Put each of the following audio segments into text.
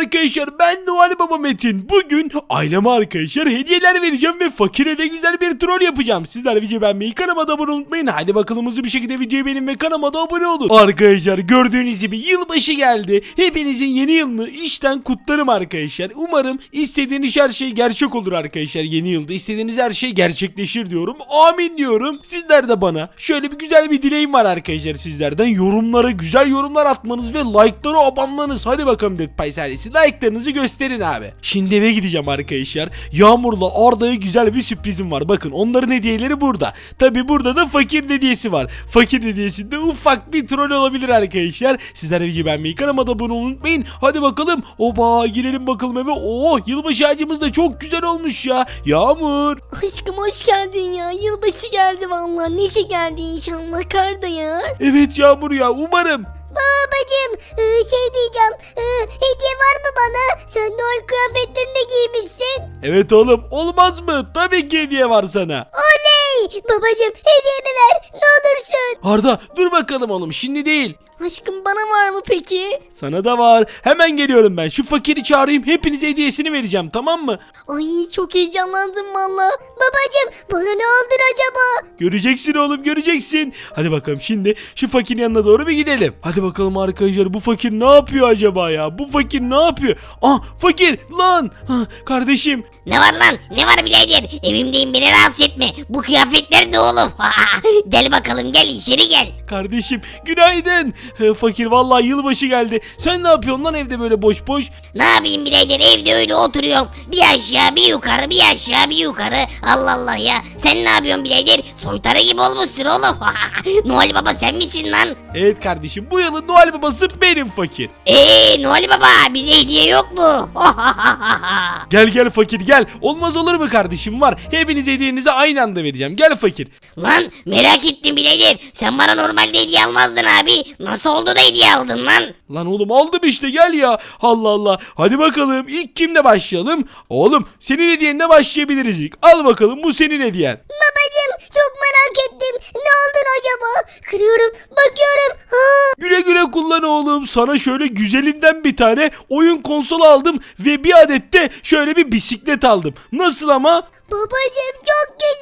arkadaşlar ben Noel Baba Metin. Bugün aileme arkadaşlar hediyeler vereceğim ve fakire de güzel bir troll yapacağım. Sizler video beğenmeyi kanalıma da abone unutmayın. Hadi bakalım hızlı bir şekilde videoyu beğenin ve kanalıma da abone olun. Arkadaşlar gördüğünüz gibi yılbaşı geldi. Hepinizin yeni yılını işten kutlarım arkadaşlar. Umarım istediğiniz her şey gerçek olur arkadaşlar. Yeni yılda istediğiniz her şey gerçekleşir diyorum. Amin diyorum. Sizler de bana şöyle bir güzel bir dileğim var arkadaşlar sizlerden. Yorumlara güzel yorumlar atmanız ve like'lara abanmanız. Hadi bakalım Dead Pie serisi. Like'larınızı gösterin abi. Şimdi eve gideceğim arkadaşlar. Yağmur'la Arda'ya güzel bir sürprizim var. Bakın onların hediyeleri burada. Tabi burada da fakir hediyesi var. Fakir hediyesinde ufak bir troll olabilir arkadaşlar. Sizler videoyu beğenmeyi kanalıma da abone unutmayın. Hadi bakalım. Oba girelim bakalım eve. Oo yılbaşı ağacımız da çok güzel olmuş ya. Yağmur. Aşkım hoş geldin ya. Yılbaşı geldi vallahi. Neşe geldi inşallah kar da yağar. Evet Yağmur ya umarım. Babacım e, şey diyeceğim e, hediye var mı bana? Sen Noel kıyafetlerini giymişsin. Evet oğlum olmaz mı? Tabii ki hediye var sana. Oley! Babacım hediyemi ver ne olursun. Arda dur bakalım oğlum şimdi değil. Aşkım bana var mı peki? Sana da var. Hemen geliyorum ben. Şu fakiri çağırayım. Hepinize hediyesini vereceğim tamam mı? Ay çok heyecanlandım valla. Babacım bana ne aldın acaba? Göreceksin oğlum göreceksin. Hadi bakalım şimdi şu fakirin yanına doğru bir gidelim. Hadi bakalım arkadaşlar bu fakir ne yapıyor acaba ya? Bu fakir ne yapıyor? Ah fakir lan. Ah, kardeşim Ne var lan? Ne var birader? Evimdeyim beni rahatsız etme. Bu kıyafetler ne oğlum? gel bakalım gel içeri gel. kardeşim günaydın. Fakir vallahi yılbaşı geldi. Sen ne yapıyorsun lan evde böyle boş boş? Ne yapayım birader evde öyle oturuyorum. Bir aşağı bir yukarı bir aşağı bir yukarı. Allah Allah ya. Sen ne yapıyorsun birader? Soytarı gibi olmuşsun oğlum. Noel Baba sen misin lan? Evet kardeşim bu yılın Noel babası benim fakir. Eee Noel Baba bize hediye yok mu? Gel gel fakir gel. Olmaz olur mu kardeşim var. Hepiniz hediyenizi aynı anda vereceğim. Gel fakir. lan merak ettim birader. Sen bana normalde hediye almazdın abi. Nasıl oldu da hediye aldın lan? Lan oğlum aldım işte gel ya. Allah Allah. Hadi bakalım ilk kimle başlayalım? Oğlum senin hediyenle başlayabiliriz ilk. Al bakalım bu senin hediyen. Babacım çok merak ettim. Ne aldın acaba? Kırıyorum bakıyorum. Ha, Güle güle kullan oğlum. Sana şöyle güzelinden bir tane oyun konsolu aldım ve bir adet de şöyle bir bisiklet aldım. Nasıl ama? babacım çok güzel.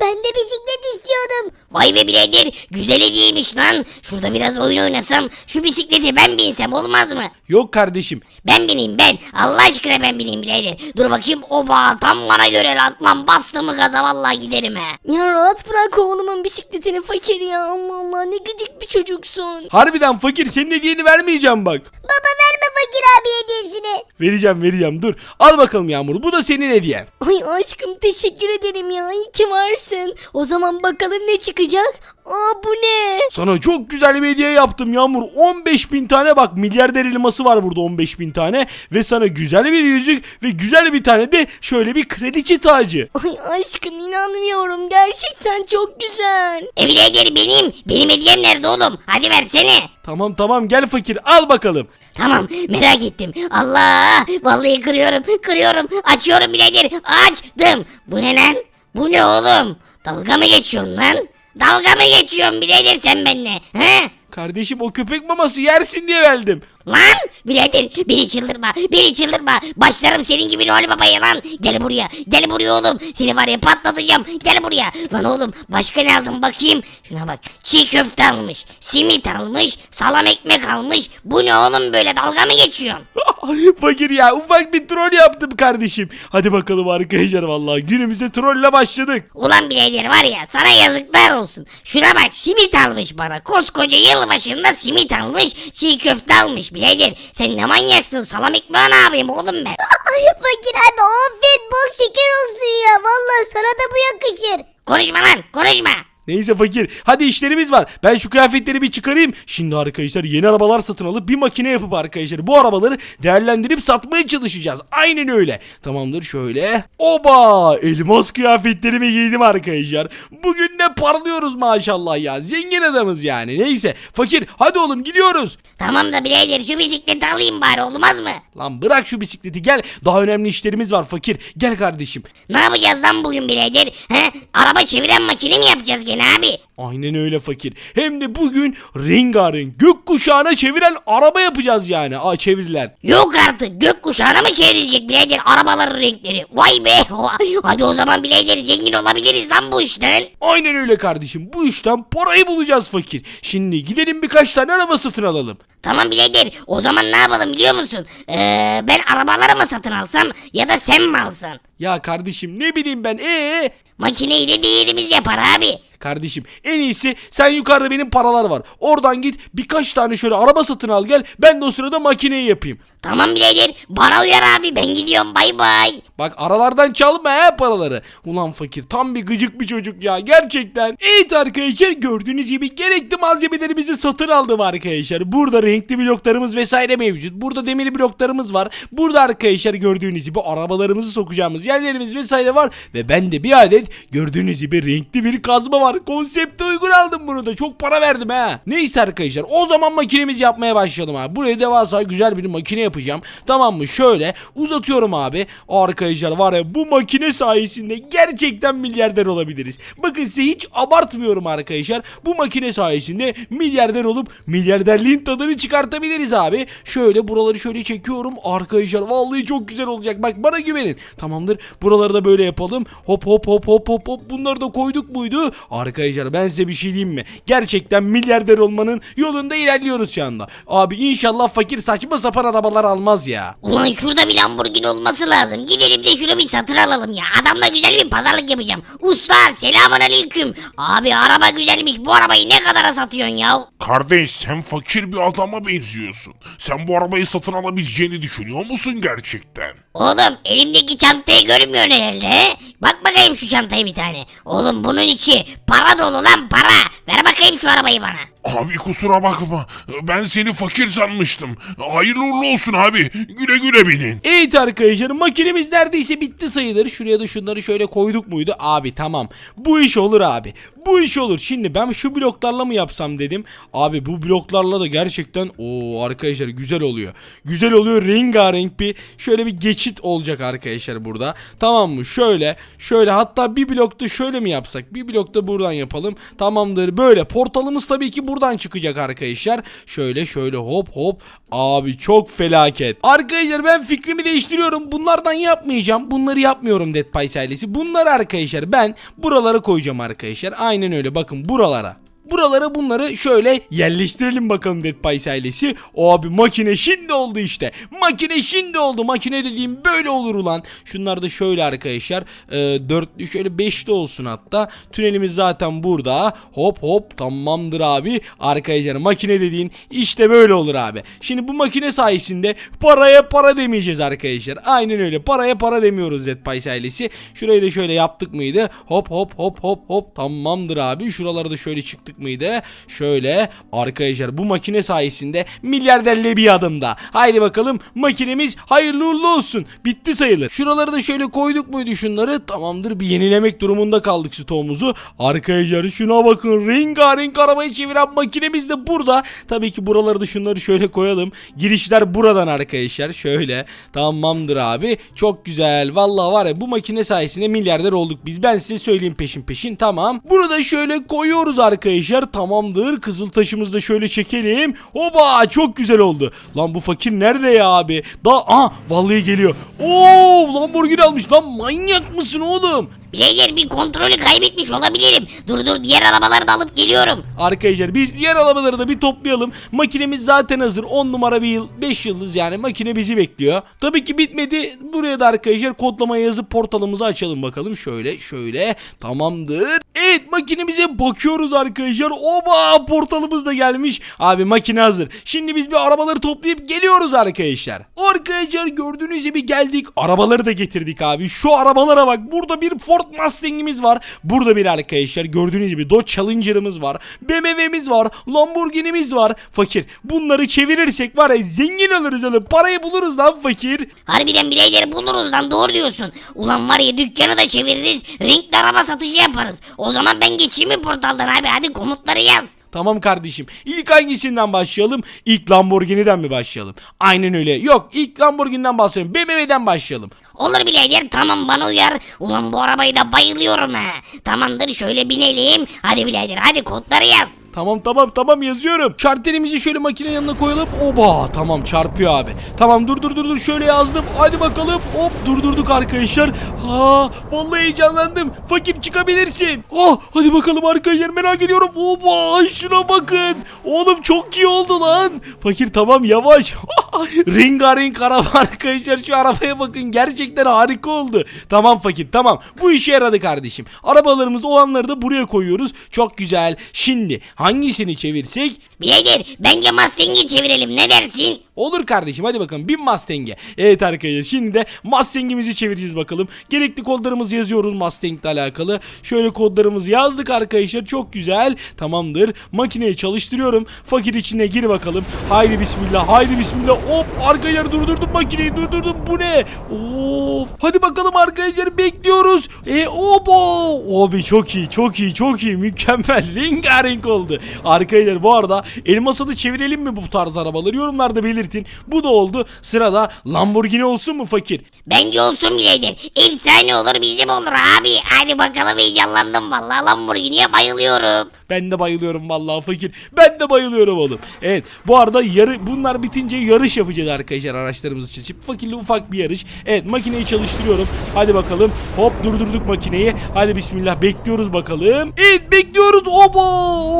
Ben de bisiklet istiyordum. Vay be birader güzel hediyeymiş lan. Şurada biraz oyun oynasam şu bisiklete ben binsem olmaz mı? Yok kardeşim. Ben bineyim ben. Allah aşkına ben bineyim birader. Dur bakayım oba tam bana göre lan. Lan bastı mı gaza vallahi giderim ha. Ya rahat bırak oğlumun bisikletini fakir ya. Allah Allah ne gıcık bir çocuksun. Harbiden fakir senin hediyeni vermeyeceğim bak. Baba verme fakir abi hediyesini. Vereceğim vereceğim dur. Al bakalım Yağmur bu da senin hediyen. Ay aşkım teşekkür ederim ya. İyi ki varsın. O zaman bakalım ne çıkacak? Aa bu ne? Sana çok güzel bir hediye yaptım Yağmur. 15 bin tane bak milyarder elması var burada 15 bin tane. Ve sana güzel bir yüzük ve güzel bir tane de şöyle bir kraliçe tacı. Ay aşkım inanmıyorum. Gerçekten çok güzel. E birader benim. Benim hediyem nerede oğlum? Hadi versene. Tamam tamam gel fakir al bakalım. Tamam merak ettim. Allah vallahi kırıyorum kırıyorum. Açıyorum birader açtım. Bu ne lan? Bu ne oğlum? Dalga mı geçiyorsun lan? Dalga mı geçiyorsun birader sen benimle? He? Kardeşim o köpek maması yersin diye verdim. Lan birader beni çıldırma beni çıldırma başlarım senin gibi Noel Baba'ya lan gel buraya gel buraya oğlum seni var ya patlatacağım gel buraya lan oğlum başka ne aldın bakayım şuna bak çiğ köfte almış simit almış salam ekmek almış bu ne oğlum böyle dalga mı geçiyorsun fakir ya ufak bir troll yaptım kardeşim. Hadi bakalım arkadaşlar vallahi günümüze trolle başladık. Ulan birader var ya sana yazıklar olsun. Şuna bak simit almış bana. Koskoca yıl başında simit almış. Çiğ köfte almış birader. Sen ne manyaksın salam ekmeği ne yapayım oğlum ben. Ay fakir abi afiyet bol şeker olsun ya. Vallahi sana da bu yakışır. Konuşma lan konuşma. Neyse fakir hadi işlerimiz var. Ben şu kıyafetleri bir çıkarayım. Şimdi arkadaşlar yeni arabalar satın alıp bir makine yapıp arkadaşlar bu arabaları değerlendirip satmaya çalışacağız. Aynen öyle. Tamamdır şöyle. Oba elmas kıyafetlerimi giydim arkadaşlar. Bugün de parlıyoruz maşallah ya. Zengin adamız yani. Neyse fakir hadi oğlum gidiyoruz. Tamam da birader şu bisikleti alayım bari olmaz mı? Lan bırak şu bisikleti gel. Daha önemli işlerimiz var fakir. Gel kardeşim. Ne yapacağız lan bugün birader? He? Araba çeviren makine mi yapacağız gene? Bakın abi. Aynen öyle fakir. Hem de bugün rengarenk gökkuşağına çeviren araba yapacağız yani. Aa çeviriler. Yok artık gökkuşağına mı çevrilecek birader arabaların renkleri? Vay be. Hadi o zaman birader zengin olabiliriz lan bu işten. Aynen öyle kardeşim. Bu işten parayı bulacağız fakir. Şimdi gidelim birkaç tane araba satın alalım. Tamam birader o zaman ne yapalım biliyor musun? Ee, ben arabaları mı satın alsam ya da sen mi alsan? Ya kardeşim ne bileyim ben ee Makineyle değerimiz yapar abi. Kardeşim en iyisi sen yukarıda benim paralar var. Oradan git birkaç tane şöyle araba satın al gel. Ben de o sırada makineyi yapayım. Tamam birader bana uyar abi ben gidiyorum bay bay. Bak aralardan çalma he paraları. Ulan fakir tam bir gıcık bir çocuk ya gerçekten. Evet arkadaşlar gördüğünüz gibi gerekli malzemelerimizi satın aldım arkadaşlar. Burada renkli bloklarımız vesaire mevcut. Burada demir bloklarımız var. Burada arkadaşlar gördüğünüz gibi arabalarımızı sokacağımız yerlerimiz vesaire var. Ve ben de bir adet gördüğünüz gibi renkli bir kazma var. Konsepte uygun aldım bunu da çok para verdim ha. Neyse arkadaşlar o zaman makinemizi yapmaya başlayalım abi. Buraya devasa güzel bir makine yapacağım. Tamam mı? Şöyle uzatıyorum abi. Arkadaşlar var ya bu makine sayesinde gerçekten milyarder olabiliriz. Bakın size hiç abartmıyorum arkadaşlar. Bu makine sayesinde milyarder olup milyarderliğin tadını çıkartabiliriz abi. Şöyle buraları şöyle çekiyorum. Arkadaşlar vallahi çok güzel olacak. Bak bana güvenin. Tamamdır. Buraları da böyle yapalım. Hop hop hop hop hop hop. Bunları da koyduk muydu? Arkadaşlar ben size bir şey diyeyim mi? Gerçekten milyarder olmanın yolunda ilerliyoruz şu anda. Abi inşallah fakir saçma sapan arabalar almaz ya. Ulan şurada bir Lamborghini olması lazım. Gidelim de şunu bir satın alalım ya. Adamla güzel bir pazarlık yapacağım. Usta selamun aleyküm. Abi araba güzelmiş bu arabayı ne kadara satıyorsun ya? Kardeş sen fakir bir adama benziyorsun. Sen bu arabayı satın alabileceğini düşünüyor musun gerçekten? Oğlum elimdeki çantayı görmüyorsun herhalde he? Bak bakayım şu çantayı bir tane. Oğlum bunun içi para dolu lan para. Ver bakayım şu arabayı bana. Abi kusura bakma. Ben seni fakir sanmıştım. Hayırlı uğurlu olsun abi. Güle güle binin. Evet arkadaşlar makinemiz neredeyse bitti sayılır. Şuraya da şunları şöyle koyduk muydu? Abi tamam. Bu iş olur abi. Bu iş olur. Şimdi ben şu bloklarla mı yapsam dedim. Abi bu bloklarla da gerçekten o arkadaşlar güzel oluyor. Güzel oluyor. Rengarenk bir şöyle bir geçit olacak arkadaşlar burada. Tamam mı? Şöyle şöyle hatta bir blokta şöyle mi yapsak? Bir blokta buradan yapalım. Tamamdır. Böyle portalımız tabii ki buradan çıkacak arkadaşlar. Şöyle şöyle hop hop. Abi çok felaket. Arkadaşlar ben fikrimi değiştiriyorum. Bunlardan yapmayacağım. Bunları yapmıyorum Dead Pies ailesi. Bunları arkadaşlar ben buralara koyacağım arkadaşlar. Aynen öyle bakın buralara. Buralara bunları şöyle yerleştirelim bakalım Dead Pies ailesi. O abi makine şimdi oldu işte. Makine şimdi oldu. Makine dediğim böyle olur ulan. Şunlar da şöyle arkadaşlar. Ee, dörtlü şöyle beşli olsun hatta. Tünelimiz zaten burada. Hop hop tamamdır abi. Arkadaşlar makine dediğin işte böyle olur abi. Şimdi bu makine sayesinde paraya para demeyeceğiz arkadaşlar. Aynen öyle. Paraya para demiyoruz Dead Pies ailesi. Şurayı da şöyle yaptık mıydı? Hop hop hop hop hop. Tamamdır abi. Şuraları da şöyle çıktık mıydı? Şöyle arkadaşlar bu makine sayesinde milyarderle bir adımda. Haydi bakalım makinemiz hayırlı uğurlu olsun. Bitti sayılır. Şuraları da şöyle koyduk muydu şunları? Tamamdır bir yenilemek durumunda kaldık stoğumuzu. Arkadaşlar şuna bakın rengarenk arabayı çeviren makinemiz de burada. Tabii ki buraları da şunları şöyle koyalım. Girişler buradan arkadaşlar. Şöyle tamamdır abi. Çok güzel. Vallahi var ya bu makine sayesinde milyarder olduk biz. Ben size söyleyeyim peşin peşin. Tamam. Bunu da şöyle koyuyoruz arkadaşlar. Tamamdır. Kızıl taşımızı da şöyle çekelim. Oba çok güzel oldu. Lan bu fakir nerede ya abi? Da ah vallahi geliyor. Oo Lamborghini almış lan manyak mısın oğlum? Birader bir kontrolü kaybetmiş olabilirim. Dur dur diğer arabaları da alıp geliyorum. Arkadaşlar biz diğer arabaları da bir toplayalım. Makinemiz zaten hazır. 10 numara bir yıl 5 yıldız yani makine bizi bekliyor. Tabii ki bitmedi. Buraya da arkadaşlar kodlamayı yazıp portalımızı açalım bakalım. Şöyle şöyle tamamdır. Evet makinemize bakıyoruz arkadaşlar. Oba portalımız da gelmiş. Abi makine hazır. Şimdi biz bir arabaları toplayıp geliyoruz arkadaşlar. Arkadaşlar gördüğünüz gibi geldik. Arabaları da getirdik abi. Şu arabalara bak. Burada bir Ford Mustang'imiz var. Burada bir arkadaşlar gördüğünüz gibi Dodge Challenger'ımız var. BMW'miz var. Lamborghini'miz var. Fakir. Bunları çevirirsek var ya zengin oluruz oğlum. Parayı buluruz lan fakir. Harbiden birader buluruz lan doğru diyorsun. Ulan var ya dükkanı da çeviririz. Renkli araba satışı yaparız. O zaman ben geçeyim mi portaldan abi hadi komutları yaz. Tamam kardeşim. İlk hangisinden başlayalım? İlk Lamborghini'den mi başlayalım? Aynen öyle. Yok ilk Lamborghini'den başlayalım. BMW'den başlayalım. Olur birader tamam bana uyar. Ulan bu arabayı da bayılıyorum ha. Tamamdır şöyle binelim. Hadi birader hadi kodları yaz. Tamam tamam tamam yazıyorum. Şartelimizi şöyle makinenin yanına koyalım. Oba tamam çarpıyor abi. Tamam dur dur dur dur şöyle yazdım. Hadi bakalım. Hop durdurduk arkadaşlar. Ha vallahi heyecanlandım. Fakir çıkabilirsin. Oh hadi bakalım arkadaşlar merak ediyorum. Oba şuna bakın. Oğlum çok iyi oldu lan. Fakir tamam yavaş. Ringaring araba arkadaşlar şu arabaya bakın. Gerçekten harika oldu. Tamam fakir tamam. Bu işe yaradı kardeşim. Arabalarımız olanları da buraya koyuyoruz. Çok güzel. Şimdi hangisini çevirsek Birader bence Mustang'i çevirelim ne dersin? Olur kardeşim hadi bakalım bin Mustang'e. Evet arkadaşlar şimdi de Mustang'imizi çevireceğiz bakalım. Gerekli kodlarımızı yazıyoruz Mustang'le alakalı. Şöyle kodlarımızı yazdık arkadaşlar çok güzel. Tamamdır. Makineyi çalıştırıyorum. Fakir içine gir bakalım. Haydi bismillah haydi bismillah. Hop arkadaşlar durdurdum makineyi durdurdum. Bu ne? Of. Hadi bakalım arkadaşlar bekliyoruz. E obo. Abi çok iyi çok iyi çok iyi mükemmel. Rengarenk oldu. Arkadaşlar bu arada elmasını çevirelim mi bu tarz arabaları yorumlarda belirtin. Bu da oldu. Sırada Lamborghini olsun mu fakir? Bence olsun birader. Efsane olur bizim olur abi. Hadi bakalım heyecanlandım vallahi Lamborghini'ye bayılıyorum. Ben de bayılıyorum vallahi fakir. Ben de bayılıyorum oğlum. Evet bu arada yarı bunlar bitince yarış yapacağız arkadaşlar araçlarımız için. Şimdi fakirli ufak bir yarış. Evet makineyi çalıştırıyorum. Hadi bakalım. Hop durdurduk makineyi. Hadi bismillah bekliyoruz bakalım. Evet bekliyoruz. Oba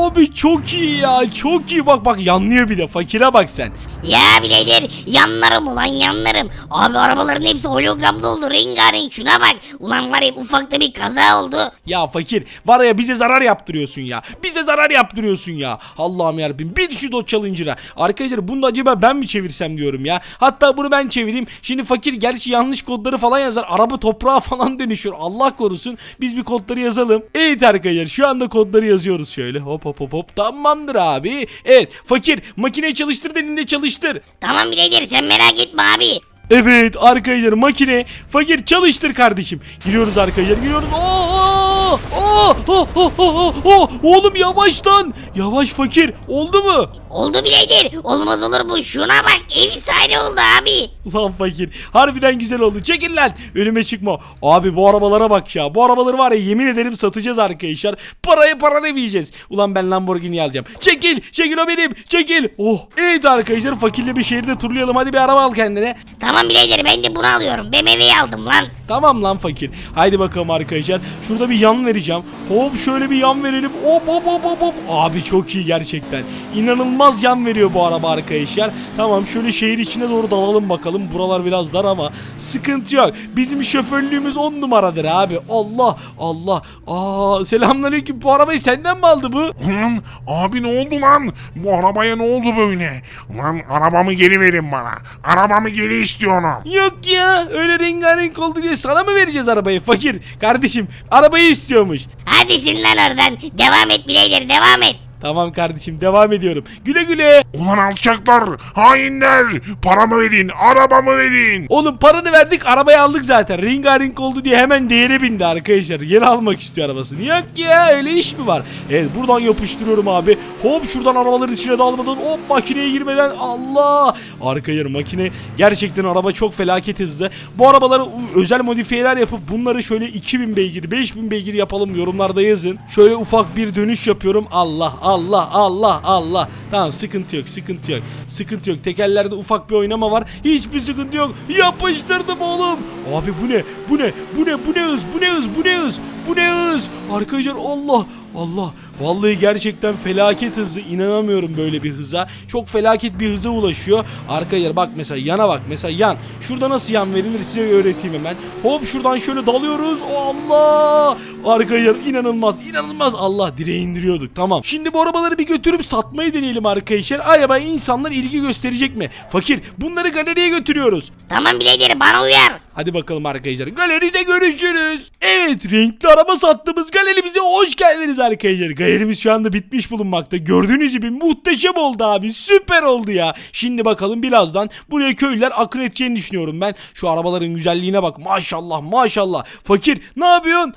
abi çok iyi ya. Çok iyi bak bak yanlıyor bir de. Fakire bak sen. Ya birader yanlarım ulan yanlarım. Abi arabaların hepsi hologramda oldu rengarenk şuna bak. Ulan var ya ufakta bir kaza oldu. Ya fakir var ya bize zarar yaptırıyorsun ya. Bize zarar yaptırıyorsun ya. Allah'ım yarabbim bir şu Dodge Challenger'a. Arkadaşlar bunu da acaba ben mi çevirsem diyorum ya. Hatta bunu ben çevireyim. Şimdi fakir gerçi yanlış kodları falan yazar. Araba toprağa falan dönüşür. Allah korusun. Biz bir kodları yazalım. Evet arkadaşlar şu anda kodları yazıyoruz şöyle. Hop hop hop hop. Tamamdır abi. Evet fakir makineyi çalıştır dediğinde çalıştır. Tamam birader sen merak etme abi. Evet arkadaşlar makine fakir çalıştır kardeşim. Giriyoruz arkadaşlar giriyoruz. Oo, oo, oo, oo, oo, oo. Oğlum yavaştan. Yavaş fakir oldu mu? Oldu birader olmaz olur bu şuna bak efsane oldu abi. Ulan fakir harbiden güzel oldu. Çekil lan önüme çıkma. Abi bu arabalara bak ya. Bu arabaları var ya yemin ederim satacağız arkadaşlar. Parayı para demeyeceğiz. Ulan ben Lamborghini alacağım. Çekil çekil o benim çekil. Oh evet arkadaşlar fakirle bir şehirde turlayalım. Hadi bir araba al kendine. Tamam birader ben de bunu alıyorum BMW'yi aldım lan. Tamam lan fakir. Haydi bakalım arkadaşlar. Şurada bir yan vereceğim. Hop şöyle bir yan verelim. Hop hop hop hop hop. Abi çok iyi gerçekten. İnanılmaz yan veriyor bu araba arkadaşlar. Tamam şöyle şehir içine doğru dalalım bakalım. Buralar biraz dar ama sıkıntı yok. Bizim şoförlüğümüz on numaradır abi. Allah Allah. Aa selamünaleyküm. Bu arabayı senden mi aldı bu? Ulan abi ne oldu lan? Bu arabaya ne oldu böyle? Ulan arabamı geri verin bana. Arabamı geri istiyorum. Yok ya öyle rengarenk oldu diye sana mı vereceğiz arabayı fakir? Kardeşim arabayı istiyormuş. Hadi sil lan oradan devam et birader devam et. Tamam kardeşim devam ediyorum. Güle güle. Ulan alçaklar, hainler. Paramı verin, arabamı verin. Oğlum paranı verdik arabayı aldık zaten. Ringaring oldu diye hemen değere bindi arkadaşlar. Geri almak istiyor arabasını. Yok ya öyle iş mi var? Evet buradan yapıştırıyorum abi. Hop şuradan arabaların içine dalmadan hop makineye girmeden Allah. Arkaya makine gerçekten araba çok felaket hızlı. Bu arabalara özel modifiyeler yapıp bunları şöyle 2000 beygir 5000 beygir yapalım yorumlarda yazın. Şöyle ufak bir dönüş yapıyorum. Allah Allah Allah Allah. Tamam sıkıntı yok sıkıntı yok. Sıkıntı yok. Tekerlerde ufak bir oynama var. Hiçbir sıkıntı yok. Yapıştırdım oğlum. Abi bu ne? Bu ne? Bu ne? Bu ne hız? Bu ne hız? Bu ne hız? Bu ne hız? Arkadaşlar Allah Allah. Vallahi gerçekten felaket hızı. inanamıyorum böyle bir hıza. Çok felaket bir hıza ulaşıyor. Arkadaşlar bak mesela yana bak. Mesela yan. Şurada nasıl yan verilir size öğreteyim hemen. Hop şuradan şöyle dalıyoruz. Allah! Arkadaşlar inanılmaz. inanılmaz. Allah direği indiriyorduk. Tamam. Şimdi bu arabaları bir götürüp satmayı deneyelim arkadaşlar. Acaba insanlar ilgi gösterecek mi? Fakir bunları galeriye götürüyoruz. Tamam birader bana uyar. Hadi bakalım arkadaşlar. Galeride görüşürüz. Evet renkli araba sattığımız galerimize hoş geldiniz arkadaşlar. Galerimiz şu anda bitmiş bulunmakta. Gördüğünüz gibi muhteşem oldu abi. Süper oldu ya. Şimdi bakalım birazdan buraya köylüler akın edeceğini düşünüyorum ben. Şu arabaların güzelliğine bak. Maşallah maşallah. Fakir ne yapıyorsun?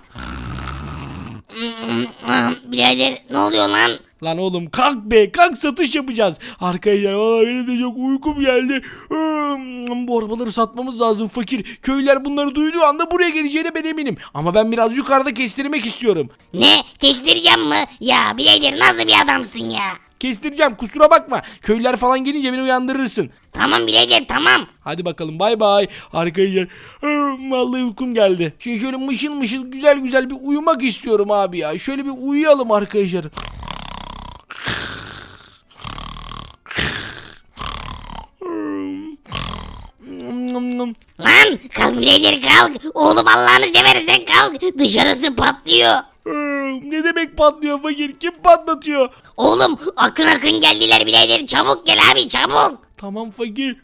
Birader ne oluyor lan? Lan oğlum kalk be kalk satış yapacağız. Arkadaşlar valla benim de çok uykum geldi. Hmm, Bu arabaları satmamız lazım fakir. Köylüler bunları duyduğu anda buraya geleceğine ben eminim. Ama ben biraz yukarıda kestirmek istiyorum. Ne? Kestireceğim mi? Ya birader nasıl bir adamsın ya? Kestireceğim kusura bakma. Köylüler falan gelince beni uyandırırsın. Tamam birader tamam. Hadi bakalım bay bay. Arkadaşlar hmm, vallahi uykum geldi. Şimdi şöyle mışıl mışıl güzel güzel bir uyumak istiyorum abi ya. Şöyle bir uyuyalım arkadaşlar. Hmm. Lan kalk birader kalk. Oğlum Allah'ını seversen kalk. Dışarısı patlıyor. Ne demek patlıyor fakir? Kim patlatıyor? Oğlum akın akın geldiler birader çabuk gel abi çabuk. Tamam fakir.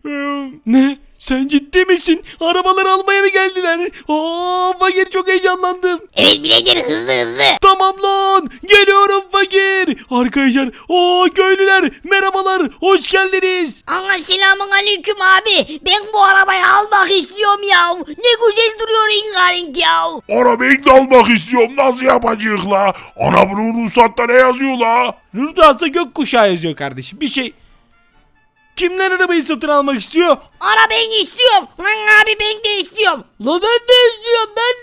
Ne? Sen ciddi misin? Arabaları almaya mı geldiler? Aa, fakir çok heyecanlandım. Evet birader hızlı hızlı. Tamam lan. Geliyorum fakir. Arkadaşlar. o köylüler. Merhabalar. Hoş geldiniz. Ana selamun aleyküm abi. Ben bu arabayı almak istiyorum ya. Ne güzel duruyor rengarenk ya. Arabayı da almak istiyorum. Nasıl yapacağız la? Ana bunun ruhsatta ne yazıyor la? Rüdası gökkuşağı yazıyor kardeşim. Bir şey... Kimler arabayı satın almak istiyor? Ana ben istiyorum. Lan abi ben de istiyorum. La ben de istiyorum ben.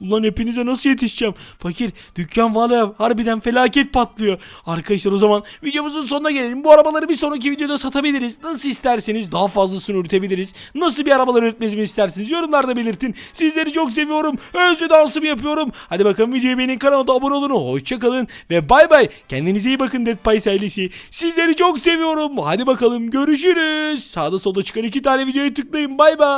Ulan hepinize nasıl yetişeceğim? Fakir dükkan valla harbiden felaket patlıyor. Arkadaşlar o zaman videomuzun sonuna gelelim. Bu arabaları bir sonraki videoda satabiliriz. Nasıl isterseniz daha fazlasını üretebiliriz. Nasıl bir arabalar üretmemizi isterseniz yorumlarda belirtin. Sizleri çok seviyorum. Özlü dansımı yapıyorum. Hadi bakalım videoyu beğenin kanalıma abone olun. Hoşçakalın ve bay bay. Kendinize iyi bakın Dead Pies ailesi. Sizleri çok seviyorum. Hadi bakalım görüşürüz. Sağda solda çıkan iki tane videoya tıklayın. Bay bay.